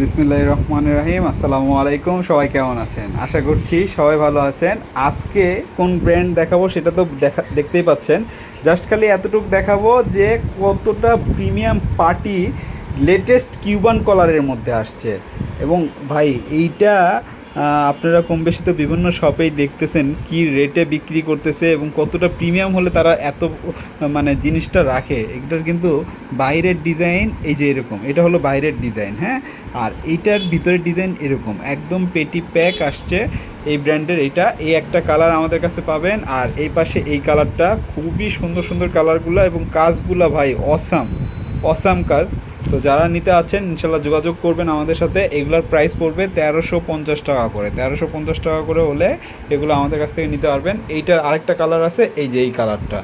বিসমিল্লাহ রহমান রাহিম, আসসালামু আলাইকুম, সবাই কেমন আছেন? আশা করছি সবাই ভালো আছেন। আজকে কোন ব্র্যান্ড দেখাবো সেটা তো দেখা, দেখতেই পাচ্ছেন। জাস্ট খালি এতটুকু দেখাবো যে কতটা প্রিমিয়াম পার্টি লেটেস্ট কিউবান কলারের মধ্যে আসছে। এবং ভাই, এইটা আপনারা কম বেশি তো বিভিন্ন শপেই দেখতেছেন কি রেটে বিক্রি করতেছে এবং কতটা প্রিমিয়াম হলে তারা এত মানে জিনিসটা রাখে। এটার কিন্তু বাইরের ডিজাইন এই যে এরকম, এটা হলো বাইরের ডিজাইন হ্যাঁ? আর এইটার ভিতরের ডিজাইন এরকম, একদম পেটি প্যাক আসছে। এই ব্র্যান্ডের এইটা এই একটা কালার আমাদের কাছে পাবেন। আর এই পাশে এই কালারটা খুবই সুন্দর সুন্দর কালারগুলো এবং কাজগুলো ভাই অসাম অসাম কাজ। তো যারা নিতে আছেন, ইনশাল্লাহ যোগাযোগ করবেন আমাদের সাথে। এগুলোর প্রাইস পড়বে তেরোশো পঞ্চাশ টাকা করে। তেরোশো পঞ্চাশ টাকা করে হলে এগুলো আমাদের কাছ থেকে নিতে পারবেন। এইটার আরেকটা কালার আছে, এই যে এই কালারটা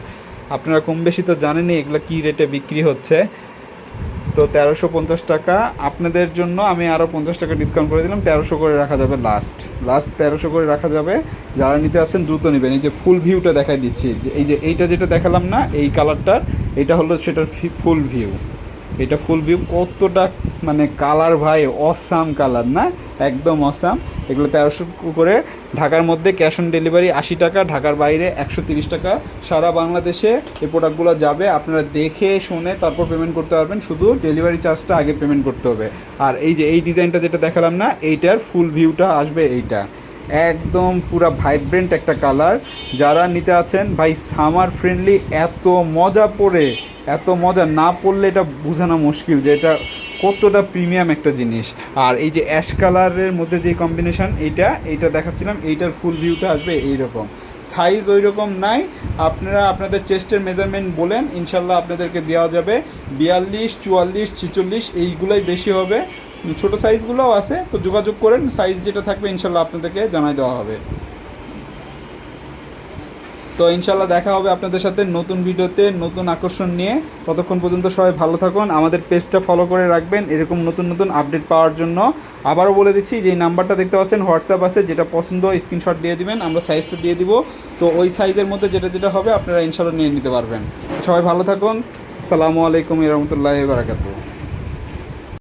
আপনারা কম বেশি তো জানেনই এগুলো কী রেটে বিক্রি হচ্ছে। তো তেরোশো পঞ্চাশ টাকা আপনাদের জন্য আমি আরও পঞ্চাশ টাকা ডিসকাউন্ট করে দিলাম। তেরোশো করে রাখা যাবে লাস্ট লাস্ট তেরোশো করে রাখা যাবে। যারা নিতে আছেন, দ্রুত নেবেন। এই যে ফুল ভিউটা দেখাই দিচ্ছি। যে এই যে এইটা যেটা দেখালাম না, এই কালারটার এটা হলো সেটার ফুল ভিউ এটা ফুল ভিউ কতটা মানে কালার ভাই, অসাম কালার না? একদম অসাম। এগুলো তেরোশো করে ঢাকার মধ্যে ক্যাশ অন ডেলিভারি আশি টাকা, ঢাকার বাইরে একশো তিরিশ টাকা। সারা বাংলাদেশে এই প্রোডাক্টগুলো যাবে। আপনারা দেখে, শুনে তারপর পেমেন্ট করতে পারবেন। শুধু ডেলিভারি চার্জটা আগে পেমেন্ট করতে হবে। আর এই যে, এই ডিজাইনটা যেটা দেখালাম না, এইটার ফুল ভিউটা আসবে এইটা। একদম পুরা ভাইব্রেন্ট একটা কালার যারা নিতে আছেন, ভাই সামার ফ্রেন্ডলি এত মজা পড়ে এত মজা না পড়লে এটা বোঝানো মুশকিল যে এটা কতটা প্রিমিয়াম একটা জিনিস। আর এই যে অ্যাশ কালারের মধ্যে যে কম্বিনেশন এইটা এইটা দেখাচ্ছিলাম, এইটার ফুল ভিউটা আসবে এইরকম। সাইজ ওই রকম নাই। আপনারা আপনাদের চেস্টের মেজারমেন্ট বলেন, ইনশাল্লাহ আপনাদেরকে দেওয়া যাবে। বিয়াল্লিশ, চুয়াল্লিশ, ছিচল্লিশ, এইগুলোই বেশি হবে। ছোটো সাইজগুলোও আছে, তো যোগাযোগ করেন সাইজ যেটা থাকবে ইনশাল্লাহ আপনাদেরকে জানাই দেওয়া হবে। তো ইনশাল্লাহ দেখা হবে আপনাদের সাথে নতুন ভিডিওতে, নতুন আকর্ষণ নিয়ে। ততক্ষণ পর্যন্ত সবাই ভালো থাকুন, আমাদের পেজটা ফলো করে রাখবেন এরকম নতুন নতুন আপডেট পাওয়ার জন্য। আবারও বলে দিচ্ছি যে নাম্বারটা দেখতে পাচ্ছেন হোয়াটসঅ্যাপ আছে, যেটা পছন্দ স্ক্রিনশট দিয়ে দিবেন, আমরা সাইজটা দিয়ে দিব। তো ওই সাইজের মধ্যে যেটা যেটা হবে আপনারা ইনশাল্লাহ নিয়ে নিতে পারবেন। সবাই ভালো থাকুন, আসসালামু আলাইকুম রহমতুল্লাহ বারাকাতু